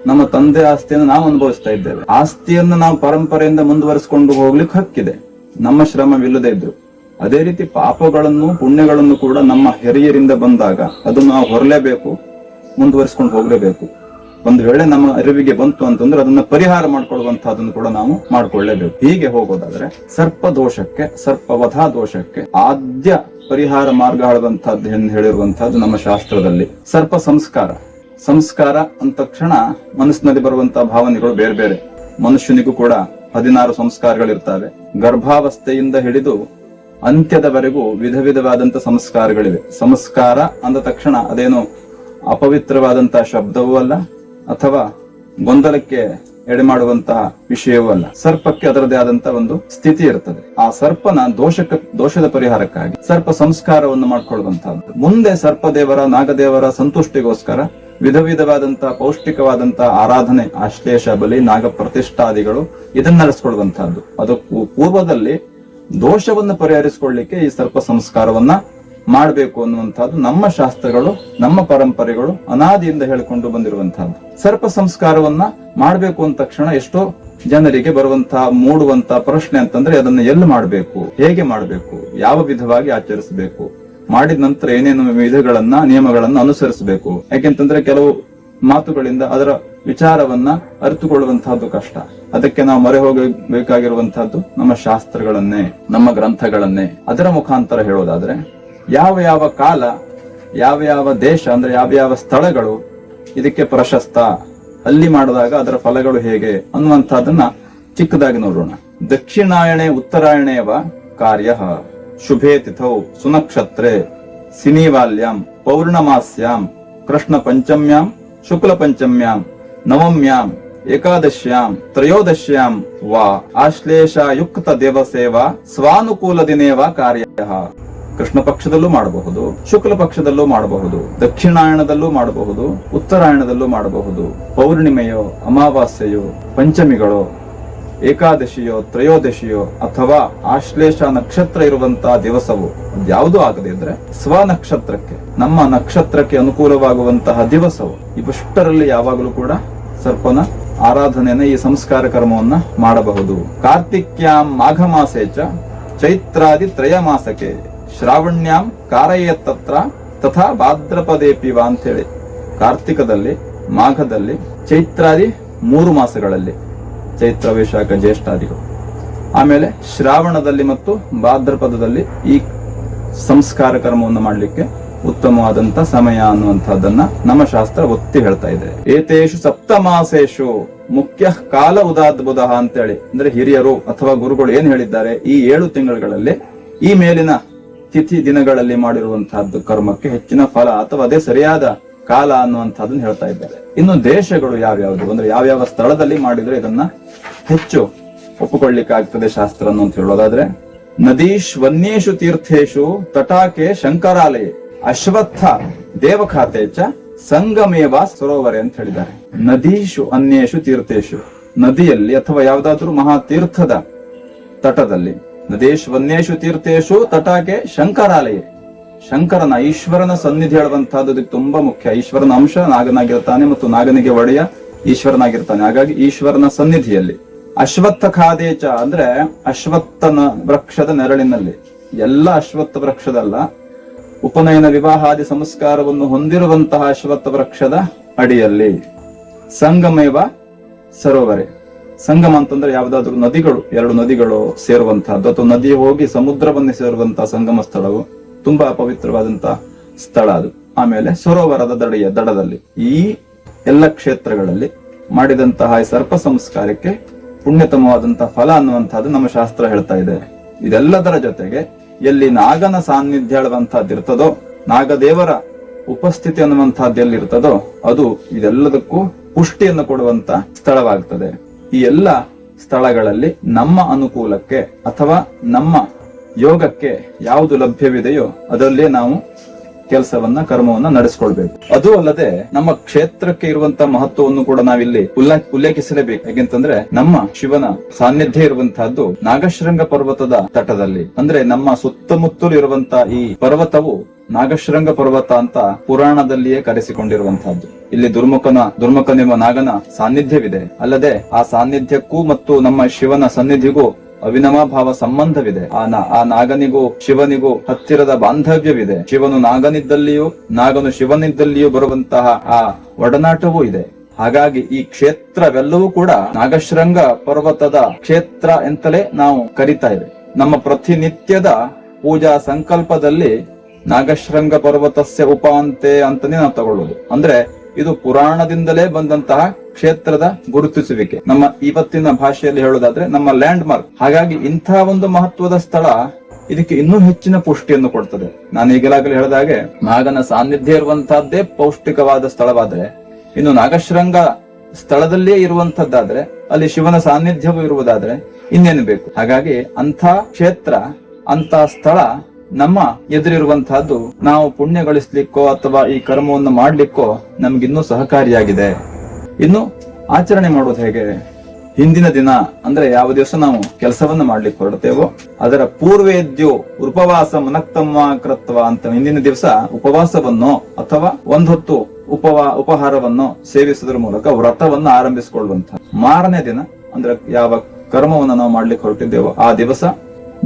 ನಮ್ಮ ತಂದೆ ಆಸ್ತಿಯನ್ನು ನಾವು ಅನುಭವಿಸ್ತಾ ಇದ್ದೇವೆ. ಆಸ್ತಿಯನ್ನು ನಾವು ಪರಂಪರೆಯಿಂದ ಮುಂದುವರಿಸಿಕೊಂಡು ಹೋಗ್ಲಿಕ್ಕೆ ಹಕ್ಕಿದೆ. ನಮ್ಮ ಶ್ರಮವಿಲ್ಲದೆ ಇದ್ರು. ಅದೇ ರೀತಿ ಪಾಪಗಳನ್ನು ಪುಣ್ಯಗಳನ್ನು ಕೂಡ ನಮ್ಮ ಹಿರಿಯರಿಂದ ಬಂದಾಗ ಅದನ್ನು ನಾವು ಹೊರಲೇಬೇಕು, ಮುಂದುವರಿಸಿಕೊಂಡು ಹೋಗಲೇಬೇಕು. ಒಂದು ವೇಳೆ ನಮ್ಮ ಅರಿವಿಗೆ ಬಂತು ಅಂತಂದ್ರೆ ಅದನ್ನ ಪರಿಹಾರ ಮಾಡ್ಕೊಳ್ಳುವಂತಹದನ್ನು ಕೂಡ ನಾವು ಮಾಡ್ಕೊಳ್ಳೇಬೇಕು. ಹೀಗೆ ಹೋಗೋದಾದ್ರೆ ಸರ್ಪ ದೋಷಕ್ಕೆ ಸರ್ಪವಧಾ ದೋಷಕ್ಕೆ ಆದ್ಯ ಪರಿಹಾರ ಮಾರ್ಗ ಆಳುವಂತಹದ್ದು ಎಂದು ಹೇಳಿರುವಂತಹದ್ದು ನಮ್ಮ ಶಾಸ್ತ್ರದಲ್ಲಿ. ಸರ್ಪ ಸಂಸ್ಕಾರ. ಸಂಸ್ಕಾರ ಅಂದ ತಕ್ಷಣ ಮನಸ್ಸಿನಲ್ಲಿ ಬರುವಂತಹ ಭಾವನೆಗಳು ಬೇರೆ ಬೇರೆ. ಮನುಷ್ಯನಿಗೂ ಕೂಡ ಹದಿನಾರು ಸಂಸ್ಕಾರಗಳಿರ್ತವೆ. ಗರ್ಭಾವಸ್ಥೆಯಿಂದ ಹಿಡಿದು ಅಂತ್ಯದವರೆಗೂ ವಿಧ ವಿಧವಾದಂತ ಸಂಸ್ಕಾರಗಳಿವೆ. ಸಂಸ್ಕಾರ ಅಂದ ತಕ್ಷಣ ಅದೇನು ಅಪವಿತ್ರವಾದಂತಹ ಶಬ್ದವೂ ಅಲ್ಲ, ಅಥವಾ ಗೊಂದಲಕ್ಕೆ ಎಡೆ ಮಾಡುವಂತಹ ವಿಷಯವೂ ಅಲ್ಲ. ಸರ್ಪಕ್ಕೆ ಅದರದೇ ಆದಂತಹ ಒಂದು ಸ್ಥಿತಿ ಇರ್ತದೆ. ಆ ಸರ್ಪನ ದೋಷಕ್ಕೆ ದೋಷದ ಪರಿಹಾರಕ್ಕಾಗಿ ಸರ್ಪ ಸಂಸ್ಕಾರವನ್ನು ಮಾಡ್ಕೊಳ್ಳುವಂತಹದ್ದು ಮುಂದೆ ಸರ್ಪದೇವರ, ನಾಗದೇವರ ಸಂತುಷ್ಟಿಗೋಸ್ಕರ ವಿಧ ವಿಧವಾದಂತಹ ಪೌಷ್ಟಿಕವಾದಂತಹ ಆರಾಧನೆ, ಆಶ್ಲೇಷ, ಬಲಿ, ನಾಗ ಪ್ರತಿಷ್ಠಾದಿಗಳು ಇದನ್ನ ನಡೆಸಿಕೊಳ್ಳುವಂತಹದ್ದು ಅದಕ್ಕೂ ಪೂರ್ವದಲ್ಲಿ ದೋಷವನ್ನು ಪರಿಹರಿಸಿಕೊಳ್ಳಿಕ್ಕೆ ಈ ಸರ್ಪ ಸಂಸ್ಕಾರವನ್ನ ಮಾಡಬೇಕು ಅನ್ನುವಂಥದ್ದು ನಮ್ಮ ಶಾಸ್ತ್ರಗಳು, ನಮ್ಮ ಪರಂಪರೆಗಳು ಅನಾದಿಯಿಂದ ಹೇಳಿಕೊಂಡು ಬಂದಿರುವಂತಹದ್ದು ಸರ್ಪ ಸಂಸ್ಕಾರವನ್ನ ಮಾಡಬೇಕು ಅಂದ ತಕ್ಷಣ ಎಷ್ಟೋ ಜನರಿಗೆ ಬರುವಂತಹ ಮೂಡುವಂತಹ ಪ್ರಶ್ನೆ ಅಂತಂದ್ರೆ ಅದನ್ನ ಎಲ್ಲಿ ಮಾಡಬೇಕು, ಹೇಗೆ ಮಾಡಬೇಕು, ಯಾವ ವಿಧವಾಗಿ ಆಚರಿಸಬೇಕು, ಮಾಡಿದ ನಂತರ ಏನೇನು ವಿಧಗಳನ್ನ, ನಿಯಮಗಳನ್ನ ಅನುಸರಿಸಬೇಕು. ಯಾಕೆಂತಂದ್ರೆ ಕೆಲವು ಮಾತುಗಳಿಂದ ಅದರ ವಿಚಾರವನ್ನ ಅರಿತುಕೊಳ್ಳುವಂತಹದ್ದು ಕಷ್ಟ. ಅದಕ್ಕೆ ನಾವು ಮೊರೆ ಹೋಗಬೇಕಾಗಿರುವಂತಹದ್ದು ನಮ್ಮ ಶಾಸ್ತ್ರಗಳನ್ನೇ, ನಮ್ಮ ಗ್ರಂಥಗಳನ್ನೇ. ಅದರ ಮುಖಾಂತರ ಹೇಳೋದಾದ್ರೆ ಯಾವ ಯಾವ ಕಾಲ, ಯಾವ ಯಾವ ದೇಶ, ಅಂದ್ರೆ ಯಾವ ಯಾವ ಸ್ಥಳಗಳು ಇದಕ್ಕೆ ಪ್ರಶಸ್ತ? ಅಲ್ಲಿ ಮಾಡಿದಾಗ ಅದರ ಫಲಗಳು ಹೇಗೆ ಅನ್ನುವಂಥದ್ದನ್ನ ಚಿಕ್ಕದಾಗಿ ನೋಡೋಣ. ದಕ್ಷಿಣಾಯಣೆ, ಉತ್ತರಾಯಣೇವ ಕಾರ್ಯ ಶುಭೇ ತಿಥೌ ಸುನಕ್ಷತ್ರೆ ಸಿನಿವಾಲ್ಯಾಂ ಪೌರ್ಣಮಾಸ್ಯಾಂ ಕೃಷ್ಣ ಪಂಚಮ್ಯಾಂ ಶುಕ್ಲ ಪಂಚಮ್ಯಾಂ ನವಮ್ಯಾಂ ಏಕಾದಶ್ಯಾಂ ತ್ರಯೋದಶ್ಯಾಂ ವಾ ಆಶ್ಲೇಷಯುಕ್ತ ದೇವಸೇವಾ ಸ್ವಾನುಕೂಲ ದಿನೇವ ಕಾರ್ಯ ಕೃಷ್ಣ ಪಕ್ಷದಲ್ಲೂ ಮಾಡಬಹುದು, ಶುಕ್ಲ ಪಕ್ಷದಲ್ಲೂ ಮಾಡಬಹುದು, ದಕ್ಷಿಣಾಯಣದಲ್ಲೂ ಮಾಡಬಹುದು, ಉತ್ತರಾಯಣದಲ್ಲೂ ಮಾಡಬಹುದು. ಪೌರ್ಣಿಮೆಯೋ, ಅಮಾವಾಸ್ಯೆಯೋ, ಪಂಚಮಿಗಳೋ, ಏಕಾದಶಿಯೋ, ತ್ರಯೋದಶಿಯೋ ಅಥವಾ ಆಶ್ಲೇಷ ನಕ್ಷತ್ರ ಇರುವಂತಹ ದಿವಸವು ಯಾವುದೂ ಆಗದೆ ಇದ್ರೆ ಸ್ವ ನಕ್ಷತ್ರಕ್ಕೆ, ನಮ್ಮ ನಕ್ಷತ್ರಕ್ಕೆ ಅನುಕೂಲವಾಗುವಂತಹ ದಿವಸವು, ಇವಿಷ್ಟರಲ್ಲಿ ಯಾವಾಗಲೂ ಕೂಡ ಸರ್ಪನ ಆರಾಧನೆಯನ್ನ ಈ ಸಂಸ್ಕಾರ ಕರ್ಮವನ್ನ ಮಾಡಬಹುದು. ಕಾರ್ತಿಕ್ಯಾಂ ಮಾಘ ಮಾಸೇಚ, ಚೈತ್ರಾದಿ ತ್ರಯ ಮಾಸಕ್ಕೆ ಶ್ರಾವಣ್ಯಾಂ ಕಾರಯತ್ತತ್ರ ತಥಾ ಭಾದ್ರಪದೇಪಿವ ಅಂತೇಳಿ ಕಾರ್ತಿಕದಲ್ಲಿ, ಮಾಘದಲ್ಲಿ, ಚೈತ್ರಾದಿ ಮೂರು ಮಾಸಗಳಲ್ಲಿ ಚೈತ್ರ, ವೈಶಾಖ, ಜ್ಯೇಷ್ಠಾದಿಗಳು. ಆಮೇಲೆ ಶ್ರಾವಣದಲ್ಲಿ ಮತ್ತು ಭಾದ್ರಪದದಲ್ಲಿ ಈ ಸಂಸ್ಕಾರ ಕರ್ಮವನ್ನು ಮಾಡಲಿಕ್ಕೆ ಉತ್ತಮವಾದಂತ ಸಮಯ ಅನ್ನುವಂಥದ್ದನ್ನ ನಮ್ಮ ಶಾಸ್ತ್ರ ಒತ್ತಿ ಹೇಳ್ತಾ ಇದೆ. ಏತೇಷು ಸಪ್ತಮಾಸೇಶು ಮುಖ್ಯ ಕಾಲ ಉದಾದ್ಭುತ ಅಂತೇಳಿ ಅಂದ್ರೆ ಹಿರಿಯರು ಅಥವಾ ಗುರುಗಳು ಏನ್ ಹೇಳಿದ್ದಾರೆ? ಈ ಏಳು ತಿಂಗಳುಗಳಲ್ಲಿ ಈ ಮೇಲಿನ ತಿಥಿ ದಿನಗಳಲ್ಲಿ ಮಾಡಿರುವಂತಹದ್ದು ಕರ್ಮಕ್ಕೆ ಹೆಚ್ಚಿನ ಫಲ ಅಥವಾ ಅದೇ ಸರಿಯಾದ ಕಾಲ ಅನ್ನುವಂಥದ್ದನ್ನ ಹೇಳ್ತಾ ಇದ್ದಾರೆ. ಇನ್ನು ದೇಶಗಳು ಯಾವ್ಯಾವುದು? ಅಂದ್ರೆ ಯಾವ್ಯಾವ ಸ್ಥಳದಲ್ಲಿ ಮಾಡಿದ್ರೆ ಇದನ್ನ ಹೆಚ್ಚು ಒಪ್ಪಿಕೊಳ್ಳಿಕ್ಕೆ ಆಗ್ತದೆ ಶಾಸ್ತ್ರ ಅಂತ ಹೇಳೋದಾದ್ರೆ ನದೀಶ್ ವನ್ಯೇಶು ತೀರ್ಥೇಶು ತಟಾಕೆ ಶಂಕರಾಲಯ ಅಶ್ವತ್ಥ ದೇವಖಾತೆ ಚ ಸಂಗಮೇವ ಸರೋವರೆ ಅಂತ ಹೇಳಿದ್ದಾರೆ. ನದೀಶು ಅನ್ಯೇಶು ತೀರ್ಥೇಶು ನದಿಯಲ್ಲಿ ಅಥವಾ ಯಾವ್ದಾದ್ರೂ ಮಹಾ ತೀರ್ಥದ ತಟದಲ್ಲಿ ನದೇಶ್ ವನ್ಯೇಶು ತೀರ್ಥೇಶು ತಟಾಕೆ ಶಂಕರಾಲಯ. ಶಂಕರನ ಈಶ್ವರನ ಸನ್ನಿಧಿ ಹೇಳುವಂತಹದ್ದು ತುಂಬಾ ಮುಖ್ಯ. ಈಶ್ವರನ ಅಂಶ ನಾಗನಾಗಿರ್ತಾನೆ ಮತ್ತು ನಾಗನಿಗೆ ಒಡೆಯ ಈಶ್ವರನಾಗಿರ್ತಾನೆ. ಹಾಗಾಗಿ ಈಶ್ವರನ ಸನ್ನಿಧಿಯಲ್ಲಿ. ಅಶ್ವತ್ಥ ಖಾದೇಚ ಅಂದ್ರೆ ಅಶ್ವತ್ಥನ ವೃಕ್ಷದ ನೆರಳಿನಲ್ಲಿ. ಎಲ್ಲ ಅಶ್ವತ್ಥ ವೃಕ್ಷದಲ್ಲ. ಉಪನಯನ ವಿವಾಹಾದಿ ಸಂಸ್ಕಾರವನ್ನು ಹೊಂದಿರುವಂತಹ ಅಶ್ವತ್ಥ ವೃಕ್ಷದ ಅಡಿಯಲ್ಲಿ. ಸಂಗಮೇವ ಸರೋವರೆ. ಸಂಗಮ ಅಂತಂದ್ರೆ ಯಾವ್ದಾದ್ರು ನದಿಗಳು, ಎರಡು ನದಿಗಳು ಸೇರುವಂತಹದ್ದು, ಅಥವಾ ನದಿ ಹೋಗಿ ಸಮುದ್ರವನ್ನೇ ಸೇರುವಂತಹ ಸಂಗಮ ಸ್ಥಳವು ತುಂಬಾ ಪವಿತ್ರವಾದಂತ ಸ್ಥಳ ಅದು. ಆಮೇಲೆ ಸರೋವರದ ದಡೆಯ ದಡದಲ್ಲಿ ಈ ಎಲ್ಲ ಕ್ಷೇತ್ರಗಳಲ್ಲಿ ಮಾಡಿದಂತಹ ಸರ್ಪ ಸಂಸ್ಕಾರಕ್ಕೆ ಪುಣ್ಯತಮವಾದಂತಹ ಫಲ ಅನ್ನುವಂತಹದ್ದು ನಮ್ಮ ಶಾಸ್ತ್ರ ಹೇಳ್ತಾ ಇದೆ. ಇದೆಲ್ಲದರ ಜೊತೆಗೆ ಎಲ್ಲಿ ನಾಗನ ಸಾನ್ನಿಧ್ಯ ಹೇಳುವಂತಹದ್ದು ಇರ್ತದೋ, ನಾಗದೇವರ ಉಪಸ್ಥಿತಿ ಅನ್ನುವಂತಹದ್ದು ಎಲ್ಲಿರ್ತದೋ ಅದು ಇದೆಲ್ಲದಕ್ಕೂ ಪುಷ್ಟಿಯನ್ನು ಕೊಡುವಂತ ಸ್ಥಳವಾಗ್ತದೆ. ಈ ಎಲ್ಲ ಸ್ಥಳಗಳಲ್ಲಿ ನಮ್ಮ ಅನುಕೂಲಕ್ಕೆ ಅಥವಾ ನಮ್ಮ ಯೋಗಕ್ಕೆ ಯಾವುದು ಲಭ್ಯವಿದೆಯೋ ಅದರಲ್ಲೇ ನಾವು ಕೆಲಸವನ್ನ, ಕರ್ಮವನ್ನ ನಡೆಸ್ಕೊಳ್ಬೇಕು. ಅದು ಅಲ್ಲದೆ ನಮ್ಮ ಕ್ಷೇತ್ರಕ್ಕೆ ಇರುವಂತ ಮಹತ್ವವನ್ನು ಕೂಡ ನಾವಿಲ್ಲಿ ಉಲ್ಲಾ, ಉಲ್ಲೇಖಿಸಲೇಬೇಕು. ಯಾಕೆಂತಂದ್ರೆ ನಮ್ಮ ಶಿವನ ಸಾನ್ನಿಧ್ಯ ಇರುವಂತಹದ್ದು ನಾಗಶೃಂಗ ಪರ್ವತದ ತಟದಲ್ಲಿ. ಅಂದ್ರೆ ನಮ್ಮ ಸುತ್ತಮುತ್ತಲು ಇರುವಂತಹ ಈ ಪರ್ವತವು ನಾಗಶೃಂಗ ಪರ್ವತ ಅಂತ ಪುರಾಣದಲ್ಲಿಯೇ ಕರೆಸಿಕೊಂಡಿರುವಂತಹದ್ದು ಇಲ್ಲಿ ದುರ್ಮುಖನ, ದುರ್ಮುಖನೆಂಬ ನಾಗನ ಸಾನ್ನಿಧ್ಯವಿದೆ. ಅಲ್ಲದೆ ಆ ಸಾನ್ನಿಧ್ಯಕ್ಕೂ ಮತ್ತು ನಮ್ಮ ಶಿವನ ಸನ್ನಿಧಿಗೂ ಭಾವ ಸಂಬಂಧವಿದೆ. ಆ ನಾಗನಿಗೂ, ಶಿವನಿಗೂ ಹತ್ತಿರದ ಬಾಂಧವ್ಯವಿದೆ. ಶಿವನು ನಾಗನಿದ್ದಲ್ಲಿಯೂ, ನಾಗನು ಶಿವನಿದ್ದಲ್ಲಿಯೂ ಬರುವಂತಹ ಆ ಒಡನಾಟವೂ ಇದೆ. ಹಾಗಾಗಿ ಈ ಕ್ಷೇತ್ರವೆಲ್ಲವೂ ಕೂಡ ನಾಗಶೃಂಗ ಪರ್ವತದ ಕ್ಷೇತ್ರ ಎಂತಲೇ ನಾವು ಕರಿತಾ ನಮ್ಮ ಪ್ರತಿನಿತ್ಯದ ಪೂಜಾ ಸಂಕಲ್ಪದಲ್ಲಿ ನಾಗಶೃಂಗ ಪರ್ವತಸ್ಯ ಉಪಾಂತೆ ಅಂತಾನೆ ನಾವು ತಗೊಳ್ಳೋದು. ಅಂದ್ರೆ ಇದು ಪುರಾಣದಿಂದಲೇ ಬಂದಂತಹ ಕ್ಷೇತ್ರದ ಗುರುತಿಸುವಿಕೆ. ನಮ್ಮ ಇವತ್ತಿನ ಭಾಷೆಯಲ್ಲಿ ಹೇಳೋದಾದ್ರೆ ನಮ್ಮ ಲ್ಯಾಂಡ್ ಮಾರ್ಕ್ ಹಾಗಾಗಿ ಇಂಥ ಒಂದು ಮಹತ್ವದ ಸ್ಥಳ ಇದಕ್ಕೆ ಇನ್ನೂ ಹೆಚ್ಚಿನ ಪುಷ್ಟಿಯನ್ನು ಕೊಡ್ತದೆ. ನಾನು ಈಗಲಾಗಲೇ ಹೇಳಿದಾಗೆ ನಾಗನ ಸಾನ್ನಿಧ್ಯ ಇರುವಂತಹದ್ದೇ ಪೌಷ್ಟಿಕವಾದ ಸ್ಥಳವಾದ್ರೆ, ಇನ್ನು ನಾಗಶೃಂಗ ಸ್ಥಳದಲ್ಲೇ ಇರುವಂತದ್ದಾದ್ರೆ ಅಲ್ಲಿ ಶಿವನ ಸಾನ್ನಿಧ್ಯವೂ ಇರುವುದಾದ್ರೆ ಇನ್ನೇನು ಬೇಕು? ಹಾಗಾಗಿ ಅಂಥ ಕ್ಷೇತ್ರ ಅಂತ ಸ್ಥಳ ನಮ್ಮ ಎದುರಿರುವಂತಹದ್ದು ನಾವು ಪುಣ್ಯ ಗಳಿಸ್ಲಿಕ್ಕೋ ಅಥವಾ ಈ ಕರ್ಮವನ್ನು ಮಾಡ್ಲಿಕ್ಕೋ ನಮ್ಗಿನ್ನೂ ಸಹಕಾರಿಯಾಗಿದೆ. ಇನ್ನು ಆಚರಣೆ ಮಾಡೋದು ಹೇಗೆ? ಹಿಂದಿನ ದಿನ, ಅಂದ್ರೆ ಯಾವ ದಿವಸ ನಾವು ಕೆಲಸವನ್ನ ಮಾಡ್ಲಿಕ್ಕೆ ಹೊರಡ್ತೇವೋ, ಅದರ ಪೂರ್ವೇದ್ಯೋ ಉಪವಾಸ ಮನಕ್ತಮ್ಮ ಕೃತ್ವ ಅಂತ ಹಿಂದಿನ ದಿವಸ ಉಪವಾಸವನ್ನು ಅಥವಾ ಒಂದೊತ್ತು ಉಪವಾ, ಉಪಹಾರವನ್ನು ಸೇವಿಸುವುದರ ಮೂಲಕ ವ್ರತವನ್ನು ಆರಂಭಿಸಿಕೊಳ್ಳುವಂತ ಮಾರನೇ ದಿನ, ಅಂದ್ರೆ ಯಾವ ಕರ್ಮವನ್ನು ನಾವು ಮಾಡ್ಲಿಕ್ಕೆ ಹೊರಟಿದ್ದೇವೋ ಆ ದಿವಸ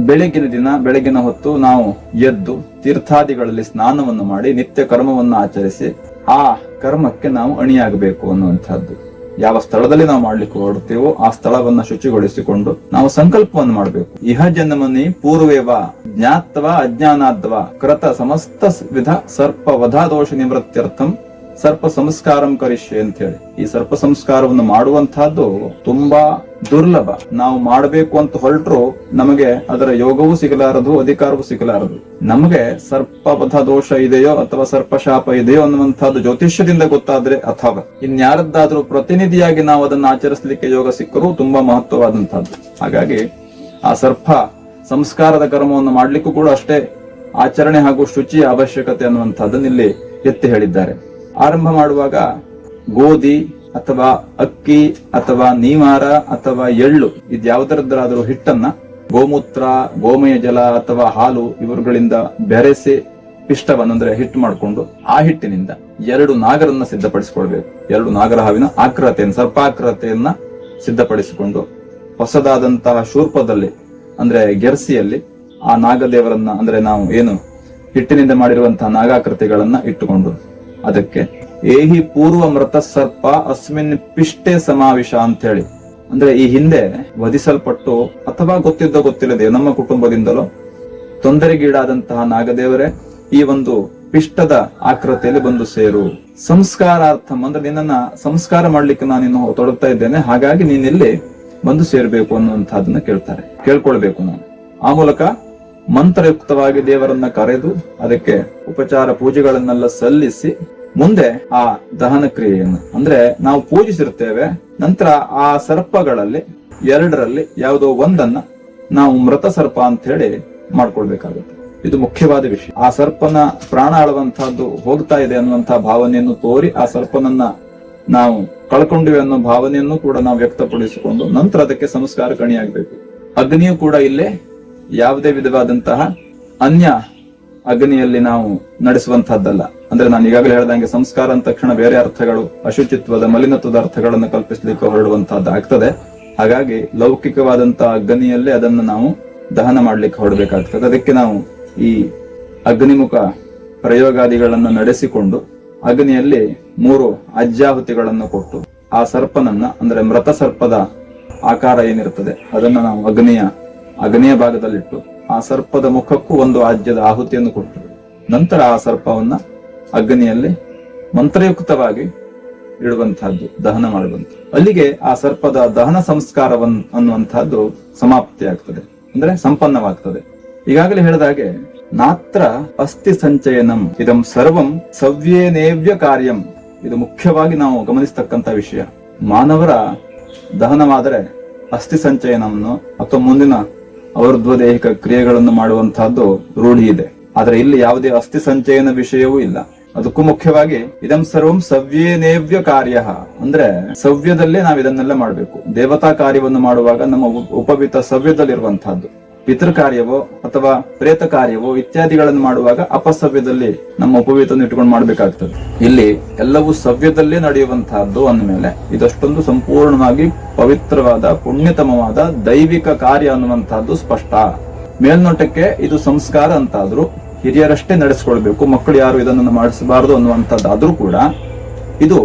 ಬೆಳಗಿನ ದಿನ, ಬೆಳಗಿನ ಹೊತ್ತು ನಾವು ಎದ್ದು ತೀರ್ಥಾದಿಗಳಲ್ಲಿ ಸ್ನಾನವನ್ನು ಮಾಡಿ ನಿತ್ಯ ಕರ್ಮವನ್ನು ಆಚರಿಸಿ ಆ ಕರ್ಮಕ್ಕೆ ನಾವು ಅಣಿಯಾಗಬೇಕು ಅನ್ನುವಂಥದ್ದು. ಯಾವ ಸ್ಥಳದಲ್ಲಿ ನಾವು ಮಾಡ್ಲಿಕ್ಕೆ ಹೊರಡ್ತೀವೋ ಆ ಸ್ಥಳವನ್ನ ಶುಚಿಗೊಳಿಸಿಕೊಂಡು ನಾವು ಸಂಕಲ್ಪವನ್ನು ಮಾಡಬೇಕು. ಇಹ ಜನ್ಮನಿ ಪೂರ್ವೇವ ಜ್ಞಾತ್ವ ಅಜ್ಞಾನಾದ್ವ ಕೃತ ಸಮಸ್ತ ವಿಧ ಸರ್ಪ ವಧಾ ದೋಷ ನಿವೃತ್ತ್ಯರ್ಥಂ ಸರ್ಪ ಸಂಸ್ಕಾರಂ ಕರಿಷ್ಯೆ ಅಂತ ಹೇಳಿ ಈ ಸರ್ಪ ಸಂಸ್ಕಾರವನ್ನು ಮಾಡುವಂತಹದ್ದು ತುಂಬಾ ದುರ್ಲಭ. ನಾವು ಮಾಡಬೇಕು ಅಂತ ಹೊರಟ್ರು ನಮಗೆ ಅದರ ಯೋಗವೂ ಸಿಗಲಾರದು, ಅಧಿಕಾರವೂ ಸಿಗಲಾರದು. ನಮಗೆ ಸರ್ಪವಧ ದೋಷ ಇದೆಯೋ ಅಥವಾ ಸರ್ಪಶಾಪ ಇದೆಯೋ ಅನ್ನುವಂತಹದ್ದು ಜ್ಯೋತಿಷ್ಯದಿಂದ ಗೊತ್ತಾದ್ರೆ ಅಥವಾ ಇನ್ಯಾರದ್ದಾದ್ರೂ ಪ್ರತಿನಿಧಿಯಾಗಿ ನಾವು ಅದನ್ನು ಆಚರಿಸಲಿಕ್ಕೆ ಯೋಗ ಸಿಕ್ಕರೂ ತುಂಬಾ ಮಹತ್ವವಾದಂತಹದ್ದು ಹಾಗಾಗಿ ಆ ಸರ್ಪ ಸಂಸ್ಕಾರದ ಕರ್ಮವನ್ನು ಮಾಡ್ಲಿಕ್ಕೂ ಕೂಡ ಅಷ್ಟೇ ಆಚರಣೆ ಹಾಗೂ ಶುಚಿಯ ಅವಶ್ಯಕತೆ ಅನ್ನುವಂಥದ್ದನ್ನು ಇಲ್ಲಿ ಎತ್ತಿ ಹೇಳಿದ್ದಾರೆ. ಆರಂಭ ಮಾಡುವಾಗ ಗೋಧಿ ಅಥವಾ ಅಕ್ಕಿ ಅಥವಾ ನೀವಾರ ಅಥವಾ ಎಳ್ಳು, ಇದ್ಯಾವುದರದ್ದಾದ್ರೂ ಹಿಟ್ಟನ್ನ ಗೋಮೂತ್ರ, ಗೋಮಯ ಜಲ ಅಥವಾ ಹಾಲು ಇವರುಗಳಿಂದ ಬೆರೆಸಿ ಪಿಷ್ಟವನ್ನು ಅಂದ್ರೆ ಹಿಟ್ಟು ಮಾಡಿಕೊಂಡು ಆ ಹಿಟ್ಟಿನಿಂದ ಎರಡು ನಾಗರನ್ನ ಸಿದ್ಧಪಡಿಸಿಕೊಳ್ಬೇಕು. ಎರಡು ನಾಗರ ಹಾವಿನ ಆಕೃತೆಯನ್ನು ಸರ್ಪಾಕೃತೆಯನ್ನ ಸಿದ್ಧಪಡಿಸಿಕೊಂಡು ಹೊಸದಾದಂತಹ ಶೂರ್ಪದಲ್ಲಿ ಅಂದ್ರೆ ಗೆರ್ಸಿಯಲ್ಲಿ ಆ ನಾಗದೇವರನ್ನ ಅಂದ್ರೆ ನಾವು ಏನು ಹಿಟ್ಟಿನಿಂದ ಮಾಡಿರುವಂತಹ ನಾಗಾಕೃತಿಗಳನ್ನ ಇಟ್ಟುಕೊಂಡು ಅದಕ್ಕೆ ಏಹಿ ಪೂರ್ವ ಮೃತ ಸರ್ಪ ಅಸ್ಮಿನ್ ಪಿಷ್ಟೆ ಸಮಾವೇಶ ಅಂತ ಹೇಳಿ ಅಂದ್ರೆ ಈ ಹಿಂದೆ ವಧಿಸಲ್ಪಟ್ಟು ಅಥವಾ ಗೊತ್ತಿದ್ದ ಗೊತ್ತಿಲ್ಲದೆ ನಮ್ಮ ಕುಟುಂಬದಿಂದಲೋ ತೊಂದರೆಗೀಡಾದಂತಹ ನಾಗದೇವರೇ, ಈ ಒಂದು ಪಿಷ್ಟದ ಆಕೃತಿಯಲ್ಲಿ ಬಂದು ಸೇರು. ಸಂಸ್ಕಾರಾರ್ಥಂ ಅಂದ್ರೆ ನಿನ್ನನ್ನ ಸಂಸ್ಕಾರ ಮಾಡ್ಲಿಕ್ಕೆ ನಾನು ತೊಡಗ್ತಾ ಇದ್ದೇನೆ, ಹಾಗಾಗಿ ನೀನಿಲ್ಲಿ ಬಂದು ಸೇರ್ಬೇಕು ಅನ್ನುವಂತಹದನ್ನ ಕೇಳ್ತಾರೆ. ಕೇಳ್ಕೊಳ್ಬೇಕು ನಾನು. ಆ ಮೂಲಕ ಮಂತ್ರಯುಕ್ತವಾಗಿ ದೇವರನ್ನ ಕರೆದು ಅದಕ್ಕೆ ಉಪಚಾರ ಪೂಜೆಗಳನ್ನೆಲ್ಲ ಸಲ್ಲಿಸಿ ಮುಂದೆ ಆ ದಹನ ಕ್ರಿಯೆಯನ್ನು. ಅಂದ್ರೆ ನಾವು ಪೂಜಿಸಿರ್ತೇವೆ, ನಂತರ ಆ ಸರ್ಪಗಳಲ್ಲಿ ಎರಡರಲ್ಲಿ ಯಾವುದೋ ಒಂದನ್ನ ನಾವು ಮೃತ ಸರ್ಪ ಅಂತ ಹೇಳಿ ಮಾಡ್ಕೊಳ್ಬೇಕಾಗುತ್ತೆ. ಇದು ಮುಖ್ಯವಾದ ವಿಷಯ. ಆ ಸರ್ಪನ ಪ್ರಾಣ ಆಳುವಂತಹದ್ದು ಹೋಗ್ತಾ ಇದೆ ಅನ್ನುವಂತಹ ಭಾವನೆಯನ್ನು ತೋರಿ ಆ ಸರ್ಪನನ್ನ ನಾವು ಕಳ್ಕೊಂಡಿವೆ ಅನ್ನೋ ಭಾವನೆಯನ್ನು ಕೂಡ ನಾವು ವ್ಯಕ್ತಪಡಿಸಿಕೊಂಡು ನಂತರ ಅದಕ್ಕೆ ಸಂಸ್ಕಾರ ಕಣಿಯಾಗಬೇಕು. ಅಗ್ನಿಯು ಕೂಡ ಇಲ್ಲೇ ಯಾವುದೇ ವಿಧವಾದಂತಹ ಅನ್ಯ ಅಗ್ನಿಯಲ್ಲಿ ನಾವು ನಡೆಸುವಂತಹದ್ದಲ್ಲ. ಅಂದ್ರೆ ನಾನು ಈಗಾಗಲೇ ಹೇಳ್ದಂಗೆ ಸಂಸ್ಕಾರ ಅಂದ ತಕ್ಷಣ ಬೇರೆ ಅರ್ಥಗಳು, ಅಶುಚಿತ್ವದ ಮಲಿನತ್ವದ ಅರ್ಥಗಳನ್ನು ಕಲ್ಪಿಸಲಿಕ್ಕೆ ಹೊರಡುವಂತಹದ್ದು ಆಗ್ತದೆ. ಹಾಗಾಗಿ ಲೌಕಿಕವಾದಂತಹ ಅಗ್ನಿಯಲ್ಲೇ ಅದನ್ನು ನಾವು ದಹನ ಮಾಡ್ಲಿಕ್ಕೆ ಹೊರಡಬೇಕಾಗ್ತದೆ. ಅದಕ್ಕೆ ನಾವು ಈ ಅಗ್ನಿಮುಖ ಪ್ರಯೋಗಾದಿಗಳನ್ನು ನಡೆಸಿಕೊಂಡು ಅಗ್ನಿಯಲ್ಲಿ ಮೂರು ಅಜ್ಜಾಹುತಿಗಳನ್ನು ಕೊಟ್ಟು ಆ ಸರ್ಪನನ್ನ, ಅಂದ್ರೆ ಮೃತ ಸರ್ಪದ ಆಕಾರ ಏನಿರ್ತದೆ, ಅದನ್ನ ನಾವು ಅಗ್ನಿಯ ಅಗ್ನಿಯ ಭಾಗದಲ್ಲಿಟ್ಟು ಆ ಸರ್ಪದ ಮುಖಕ್ಕೂ ಒಂದು ಆಜ್ಯದ ಆಹುತಿಯನ್ನು ಕೊಟ್ಟರು. ನಂತರ ಆ ಸರ್ಪವನ್ನ ಅಗ್ನಿಯಲ್ಲಿ ಮಂತ್ರಯುಕ್ತವಾಗಿ ಇಡುವಂತಹದ್ದು, ದಹನ ಮಾಡುವಂತ ಅಲ್ಲಿಗೆ ಆ ಸರ್ಪದ ದಹನ ಸಂಸ್ಕಾರವನ್ ಅನ್ನುವಂತಹದ್ದು ಸಮಾಪ್ತಿ ಆಗ್ತದೆ ಅಂದ್ರೆ ಸಂಪನ್ನವಾಗ್ತದೆ. ಈಗಾಗಲೇ ಹೇಳಿದ ಹಾಗೆ, ನಾತ್ರ ಅಸ್ಥಿ ಸಂಚಯನಂ, ಇದಂ ಸರ್ವಂ ಸವ್ಯೇನೇವ್ಯ ಕಾರ್ಯಂ. ಇದು ಮುಖ್ಯವಾಗಿ ನಾವು ಗಮನಿಸ್ತಕ್ಕಂತ ವಿಷಯ. ಮಾನವರ ದಹನವಾದರೆ ಅಸ್ಥಿ ಸಂಚಯನವನ್ನು ಅಥವಾ ಮುಂದಿನ ಅವರ್ಧ್ವದೇಹಿಕ ಕ್ರಿಯೆಗಳನ್ನು ಮಾಡುವಂತಹದ್ದು ರೂಢಿ ಇದೆ. ಆದ್ರೆ ಇಲ್ಲಿ ಯಾವುದೇ ಅಸ್ಥಿ ಸಂಚಯನ ವಿಷಯವೂ ಇಲ್ಲ. ಅದಕ್ಕೂ ಮುಖ್ಯವಾಗಿ ಇದಂ ಸರ್ವಂ ಸವ್ಯೇನೇವ್ಯ ಕಾರ್ಯ. ಅಂದ್ರೆ ಸವ್ಯದಲ್ಲೇ ನಾವು ಇದನ್ನೆಲ್ಲ ಮಾಡಬೇಕು. ದೇವತಾ ಕಾರ್ಯವನ್ನು ಮಾಡುವಾಗ ನಮ್ಮ ಉಪ- ಉಪವಿತ ಸವ್ಯದಲ್ಲಿರುವಂತಹದ್ದು. ಪಿತೃ ಕಾರ್ಯವೋ ಅಥವಾ ಪ್ರೇತ ಕಾರ್ಯವೋ ಇತ್ಯಾದಿಗಳನ್ನು ಮಾಡುವಾಗ ಅಪಸವ್ಯದಲ್ಲಿ ನಮ್ಮ ಉಪವೀತವನ್ನು ಇಟ್ಟುಕೊಂಡು ಮಾಡಬೇಕಾಗ್ತದೆ. ಇಲ್ಲಿ ಎಲ್ಲವೂ ಸವ್ಯದಲ್ಲೇ ನಡೆಯುವಂತಹದ್ದು ಅಂದಮೇಲೆ ಇದಷ್ಟೊಂದು ಸಂಪೂರ್ಣವಾಗಿ ಪವಿತ್ರವಾದ, ಪುಣ್ಯತಮವಾದ, ದೈವಿಕ ಕಾರ್ಯ ಅನ್ನುವಂತಹದ್ದು ಸ್ಪಷ್ಟ. ಮೇಲ್ನೋಟಕ್ಕೆ ಇದು ಸಂಸ್ಕಾರ ಅಂತಾದ್ರೂ ಹಿರಿಯರಷ್ಟೇ ನಡೆಸ್ಕೊಳ್ಬೇಕು, ಮಕ್ಕಳು ಯಾರು ಇದನ್ನು ಮಾಡಿಸಬಾರದು ಅನ್ನುವಂಥದ್ದಾದ್ರೂ ಕೂಡ ಇದು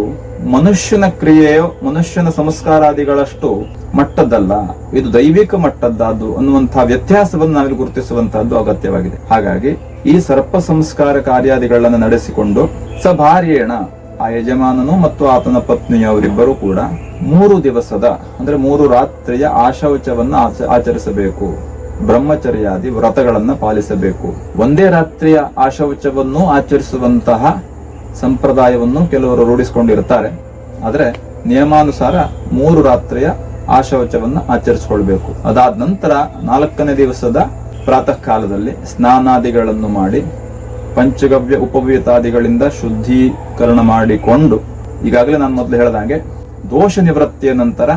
ಮನುಷ್ಯನ ಕ್ರಿಯೆಯೋ ಮನುಷ್ಯನ ಸಂಸ್ಕಾರಾದಿಗಳಷ್ಟು ಮಟ್ಟದ್ದಲ್ಲ, ಇದು ದೈವಿಕ ಮಟ್ಟದ್ದಾದ್ದು ಅನ್ನುವಂತಹ ವ್ಯತ್ಯಾಸವನ್ನು ನಾವಿಲ್ಲಿ ಗುರುತಿಸುವಂತಹದ್ದು ಅಗತ್ಯವಾಗಿದೆ. ಹಾಗಾಗಿ ಈ ಸರ್ಪ ಸಂಸ್ಕಾರ ಕಾರ್ಯಾದಿಗಳನ್ನು ನಡೆಸಿಕೊಂಡು ಸಭಾರ್ಯೇಣ ಆ ಯಜಮಾನನು ಮತ್ತು ಆತನ ಪತ್ನಿಯವರಿಬ್ಬರು ಕೂಡ ಮೂರು ದಿವಸದ, ಅಂದ್ರೆ ಮೂರು ರಾತ್ರಿಯ ಆಶೌಚವನ್ನ ಆಚ- ಆಚರಿಸಬೇಕು. ಬ್ರಹ್ಮಚರ್ಯಾದಿ ವ್ರತಗಳನ್ನ ಪಾಲಿಸಬೇಕು. ಒಂದೇ ರಾತ್ರಿಯ ಆಶೌಚವನ್ನು ಆಚರಿಸುವಂತಹ ಸಂಪ್ರದಾಯವನ್ನು ಕೆಲವರು ರೂಢಿಸಿಕೊಂಡಿರುತ್ತಾರೆ ಆದ್ರೆ ನಿಯಮಾನುಸಾರ ಮೂರು ರಾತ್ರಿಯ ಆಶೌಚವನ್ನು ಆಚರಿಸಿಕೊಳ್ಬೇಕು. ಅದಾದ ನಂತರ ನಾಲ್ಕನೇ ದಿವಸದ ಪ್ರಾತಃ ಕಾಲದಲ್ಲಿ ಸ್ನಾನಾದಿಗಳನ್ನು ಮಾಡಿ ಪಂಚಗವ್ಯ ಉಪವ್ಯತಾದಿಗಳಿಂದ ಶುದ್ಧೀಕರಣ ಮಾಡಿಕೊಂಡು, ಈಗಾಗಲೇ ನಾನು ಮೊದಲು ಹೇಳಿದ ಹಾಗೆ ದೋಷ ನಿವೃತ್ತಿಯ ನಂತರ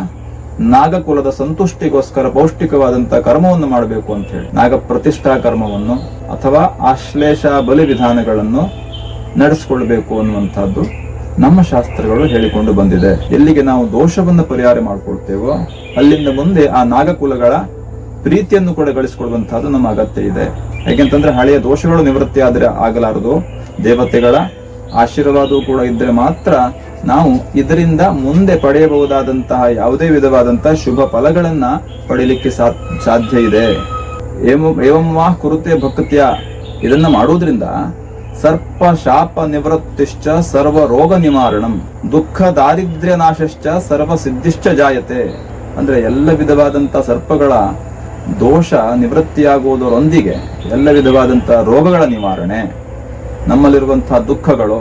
ನಾಗಕುಲದ ಸಂತುಷ್ಟಿಗೋಸ್ಕರ ಪೌಷ್ಟಿಕವಾದಂತಹ ಕರ್ಮವನ್ನು ಮಾಡಬೇಕು ಅಂತ ಹೇಳಿ. ನಾಗ ಪ್ರತಿಷ್ಠಾ ಕರ್ಮವನ್ನು ಅಥವಾ ಆಶ್ಲೇಷ ಬಲಿ ವಿಧಾನಗಳನ್ನು ನಡೆಸಿಕೊಳ್ಬೇಕು ಅನ್ನುವಂಥದ್ದು ನಮ್ಮ ಶಾಸ್ತ್ರಗಳು ಹೇಳಿಕೊಂಡು ಬಂದಿದೆ. ಎಲ್ಲಿಗೆ ನಾವು ದೋಷವನ್ನು ಪರಿಹಾರ ಮಾಡಿಕೊಳ್ತೇವೋ, ಅಲ್ಲಿಂದ ಮುಂದೆ ಆ ನಾಗಕುಲಗಳ ಪ್ರೀತಿಯನ್ನು ಕೂಡ ಗಳಿಸಿಕೊಳ್ಳುವಂತಹದ್ದು ನಮ್ಮ ಅಗತ್ಯ ಇದೆ. ಯಾಕೆಂತಂದ್ರೆ ಹಳೆಯ ದೋಷಗಳು ನಿವೃತ್ತಿ ಆದರೆ ಆಗಲಾರದು. ದೇವತೆಗಳ ಆಶೀರ್ವಾದವು ಕೂಡ ಇದ್ರೆ ಮಾತ್ರ ನಾವು ಇದರಿಂದ ಮುಂದೆ ಪಡೆಯಬಹುದಾದಂತಹ ಯಾವುದೇ ವಿಧವಾದಂತಹ ಶುಭ ಫಲಗಳನ್ನ ಪಡೆಯಲಿಕ್ಕೆ ಸಾ- ಸಾಧ್ಯ ಇದೆ. ಏಮ ಏವಮ್ಮ ಕುರುತೆ ಭಕ್ತಿಯ. ಇದನ್ನ ಮಾಡುವುದರಿಂದ ಸರ್ಪ ಶಾಪ ನಿವೃತ್ತಿಶ್ಚ ಸರ್ವ ರೋಗ ನಿವಾರಣಂ, ದುಃಖ ದಾರಿದ್ರ್ಯ ನಾಶಶ್ಚ ಸರ್ವ ಸಿದ್ಧಿಶ್ಚ ಜಾಯತೆ. ಅಂದ್ರೆ ಎಲ್ಲ ವಿಧವಾದಂತ ಸರ್ಪಗಳ ದೋಷ ನಿವೃತ್ತಿಯಾಗುವುದರೊಂದಿಗೆ ಎಲ್ಲ ವಿಧವಾದಂತ ರೋಗಗಳ ನಿವಾರಣೆ. ನಮ್ಮಲ್ಲಿರುವಂತಹ ದುಃಖಗಳು,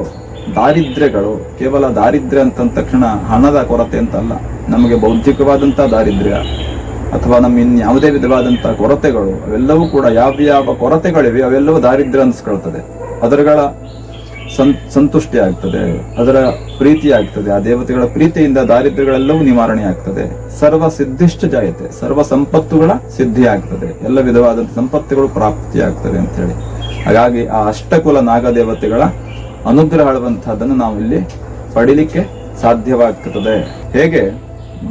ದಾರಿದ್ರ್ಯಗಳು, ಕೇವಲ ದಾರಿದ್ರ್ಯ ಅಂತಂದ ತಕ್ಷಣ ಹಣದ ಕೊರತೆ ಅಂತಲ್ಲ, ನಮಗೆ ಬೌದ್ಧಿಕವಾದಂತಹ ದಾರಿದ್ರ್ಯ ಅಥವಾ ನಮ್ಮ ಇನ್ಯಾವುದೇ ವಿಧವಾದಂತಹ ಕೊರತೆಗಳು, ಅವೆಲ್ಲವೂ ಕೂಡ ಯಾವ ಯಾವ ಕೊರತೆಗಳಿವೆ ಅವೆಲ್ಲವೂ ದಾರಿದ್ರ್ಯ ಅನ್ಸ್ಕೊಳ್ತದೆ. ಅದರಗಳ ಸಂ, ಸಂತುಷ್ಟಿ ಆಗ್ತದೆ, ಅದರ ಪ್ರೀತಿ ಆಗ್ತದೆ, ಆ ದೇವತೆಗಳ ಪ್ರೀತಿಯಿಂದ ದಾರಿದ್ರ್ಯಗಳೆಲ್ಲವೂ ನಿವಾರಣೆ ಆಗ್ತದೆ. ಸರ್ವ ಸಿದ್ಧಿಷ್ಟ ಜಾಯತೆ, ಸರ್ವ ಸಂಪತ್ತುಗಳ ಸಿದ್ಧಿ ಆಗ್ತದೆ. ಎಲ್ಲ ವಿಧವಾದ ಸಂಪತ್ತುಗಳು ಪ್ರಾಪ್ತಿ ಆಗ್ತದೆ ಅಂತ ಹೇಳಿ ಹಾಗಾಗಿ ಆ ಅಷ್ಟಕುಲ ನಾಗದೇವತೆಗಳ ಅನುಗ್ರಹವಂತಹದ್ದನ್ನು ನಾವು ಇಲ್ಲಿ ಪಡಿಲಿಕ್ಕೆ ಸಾಧ್ಯವಾಗ್ತದೆ. ಹೇಗೆ?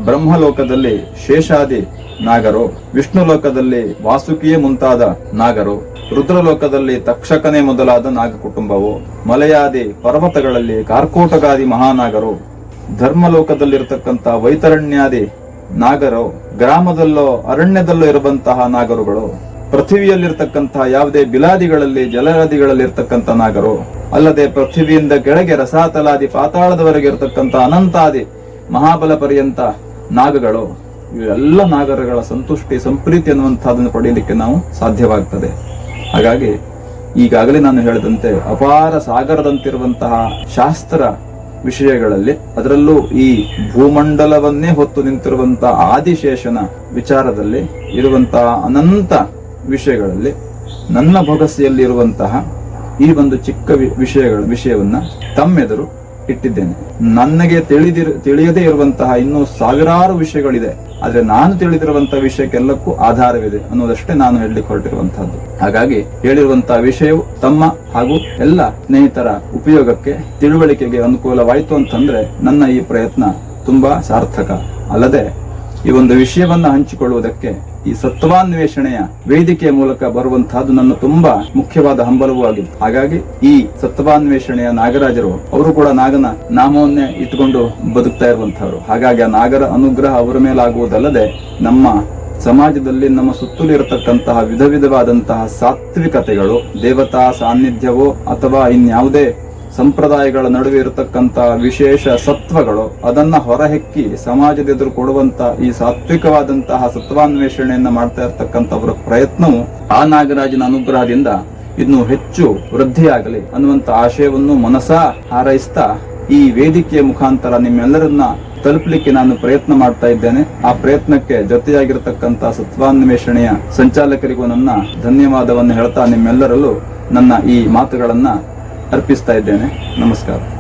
ಬ್ರಹ್ಮಲೋಕದಲ್ಲಿ ಶೇಷಾದಿ ನಾಗರು. ವಿಷ್ಣು ಲೋಕದಲ್ಲಿ ವಾಸುಕಿಯೇ ಮುಂತಾದ ನಾಗರು. ರುದ್ರಲೋಕದಲ್ಲಿ ತಕ್ಷಕನೇ ಮೊದಲಾದ ನಾಗ ಕುಟುಂಬವು ಮಲಯಾದಿ ಪರ್ವತಗಳಲ್ಲಿ ಕಾರ್ಕೋಟಗಾದಿ ಮಹಾನಾಗರು. ಧರ್ಮಲೋಕದಲ್ಲಿರತಕ್ಕಂಥ ವೈತರಣ್ಯಾದಿ ನಾಗರು ಗ್ರಾಮದಲ್ಲೋ ಅರಣ್ಯದಲ್ಲೋ ಇರುವಂತಹ ನಾಗರುಗಳು. ಪೃಥ್ವಿಯಲ್ಲಿರ್ತಕ್ಕಂತಹ ಯಾವುದೇ ಬಿಲಾದಿಗಳಲ್ಲಿ ಜಲರಾದಿಗಳಲ್ಲಿ ಇರ್ತಕ್ಕಂಥ ನಾಗರು. ಅಲ್ಲದೆ ಪೃಥ್ವಿಯಿಂದ ಕೆಳಗೆ ರಸಾತಲಾದಿ ಪಾತಾಳದವರೆಗೆ ಇರತಕ್ಕಂತ ಅನಂತಾದಿ ಮಹಾಬಲ ಪರ್ಯಂತ ನಾಗಗಳು. ಇವೆಲ್ಲ ನಾಗರಗಳ ಸಂತುಷ್ಟಿ, ಸಂಪ್ರೀತಿ ಅನ್ನುವಂಥದ್ದನ್ನು ಪಡೆಯಲಿಕ್ಕೆ ನಾವು ಸಾಧ್ಯವಾಗ್ತದೆ. ಹಾಗಾಗಿ ಈಗಾಗಲೇ ನಾನು ಹೇಳಿದಂತೆ ಅಪಾರ ಸಾಗರದಂತಿರುವಂತಹ ಶಾಸ್ತ್ರ ವಿಷಯಗಳಲ್ಲಿ ಅದರಲ್ಲೂ ಈ ಭೂಮಂಡಲವನ್ನೇ ಹೊತ್ತು ನಿಂತಿರುವಂತಹ ಆದಿಶೇಷನ ವಿಚಾರದಲ್ಲಿ ಇರುವಂತಹ ಅನಂತ ವಿಷಯಗಳಲ್ಲಿ ನನ್ನ ಭೊಗಸೆಯಲ್ಲಿ ಇರುವಂತಹ ಈ ಒಂದು ಚಿಕ್ಕ ವಿಷಯಗಳ ವಿಷಯವನ್ನ ತಮ್ಮೆದುರು ಇಟ್ಟಿದ್ದೇನೆ. ನನಗೆ ತಿಳಿದಿರ, ತಿಳಿಯದೇ ಇರುವಂತಹ ಇನ್ನೂ ಸಾವಿರಾರು ವಿಷಯಗಳಿದೆ. ಆದ್ರೆ ನಾನು ತಿಳಿದಿರುವಂತಹ ವಿಷಯಕ್ಕೆಲ್ಲಕ್ಕೂ ಆಧಾರವಿದೆ ಅನ್ನೋದಷ್ಟೇ ನಾನು ಹೇಳಲಿಕ್ಕೆ ಹೊರಟಿರುವಂತಹದ್ದು ಹಾಗಾಗಿ ಹೇಳಿರುವಂತಹ ವಿಷಯವು ತಮ್ಮ ಹಾಗೂ ಎಲ್ಲ ಸ್ನೇಹಿತರ ಉಪಯೋಗಕ್ಕೆ, ತಿಳುವಳಿಕೆಗೆ ಅನುಕೂಲವಾಯಿತು ಅಂತಂದ್ರೆ ನನ್ನ ಈ ಪ್ರಯತ್ನ ತುಂಬಾ ಸಾರ್ಥಕ. ಅಲ್ಲದೆ ಈ ಒಂದು ವಿಷಯವನ್ನ ಹಂಚಿಕೊಳ್ಳುವುದಕ್ಕೆ ಈ ಸತ್ವಾನ್ವೇಷಣೆಯ ವೇದಿಕೆಯ ಮೂಲಕ ಬರುವಂತಹದ್ದು ನನ್ನ ತುಂಬಾ ಮುಖ್ಯವಾದ ಹಂಬಲವೂ ಆಗಿತ್ತು. ಹಾಗಾಗಿ ಈ ಸತ್ವಾನ್ವೇಷಣೆಯ ನಾಗರಾಜರು, ಅವರು ಕೂಡ ನಾಗನ ನಾಮವನ್ನೇ ಇಟ್ಟುಕೊಂಡು ಬದುಕ್ತಾ ಇರುವಂತಹವರು. ಹಾಗಾಗಿ ಆ ನಾಗರ ಅನುಗ್ರಹ ಅವರ ಮೇಲಾಗುವುದಲ್ಲದೆ ನಮ್ಮ ಸಮಾಜದಲ್ಲಿ ನಮ್ಮ ಸುತ್ತಲೂ ಇರತಕ್ಕಂತಹ ವಿಧ ವಿಧವಾದಂತಹ ಸಾತ್ವಿಕತೆಗಳು, ದೇವತಾ ಸಾನ್ನಿಧ್ಯವೋ ಅಥವಾ ಇನ್ಯಾವುದೇ ಸಂಪ್ರದಾಯಗಳ ನಡುವೆ ಇರತಕ್ಕಂಥ ವಿಶೇಷ ಸತ್ವಗಳು ಅದನ್ನ ಹೊರಹೆಕ್ಕಿ ಸಮಾಜದ ಎದುರು ಕೊಡುವಂತ ಈ ಸಾತ್ವಿಕವಾದಂತಹ ಸತ್ವಾನ್ವೇಷಣೆಯನ್ನ ಮಾಡ್ತಾ ಇರತಕ್ಕಂಥವರ ಪ್ರಯತ್ನವು ಆ ನಾಗರಾಜನ ಅನುಗ್ರಹದಿಂದ ಇನ್ನು ಹೆಚ್ಚು ವೃದ್ಧಿಯಾಗಲಿ ಅನ್ನುವಂತ ಆಶಯವನ್ನು ಮನಸ ಹಾರೈಸ್ತಾ ಈ ವೇದಿಕೆಯ ಮುಖಾಂತರ ನಿಮ್ಮೆಲ್ಲರನ್ನ ತಲುಪಲಿಕ್ಕೆ ನಾನು ಪ್ರಯತ್ನ ಮಾಡ್ತಾ ಇದ್ದೇನೆ. ಆ ಪ್ರಯತ್ನಕ್ಕೆ ಜೊತೆಯಾಗಿರತಕ್ಕಂಥ ಸತ್ವಾನ್ವೇಷಣೆಯ ಸಂಚಾಲಕರಿಗೂ ನನ್ನ ಧನ್ಯವಾದವನ್ನು ಹೇಳ್ತಾ ನಿಮ್ಮೆಲ್ಲರಲ್ಲೂ ನನ್ನ ಈ ಮಾತುಗಳನ್ನ ಅರ್ಪಿಸ್ತಾ ಇದ್ದೇನೆ ನಮಸ್ಕಾರ